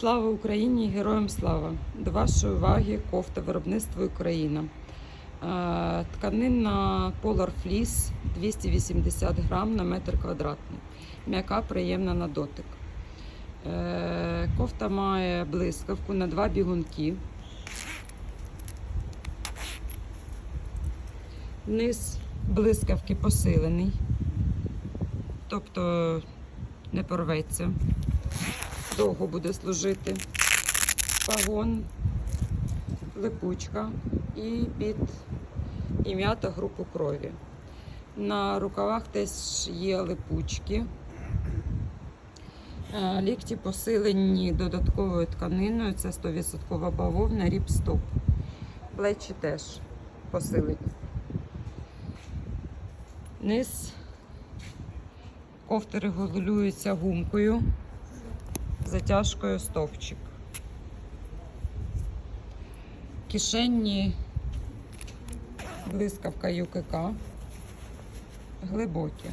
Слава Україні! Героям слава! До вашої уваги кофта виробництво Україна. Е, Тканина Polar Fleece 280 грам на метр квадратний. М'яка, приємна на дотик. Е, Кофта має блискавку на два бігунки. Низ блискавки посилений, тобто не порветься довго буде служити. Пагон, липучка і під ім'я та групу крові. На рукавах теж є липучки. Е, Лікті посилені додатковою тканиною, це 100% бавовна, ріпстоп. Плечі теж посилені. Низ кофти регулюється гумкою затяжкою стовпчик. Кишенні блискавка ЮКК глибокі.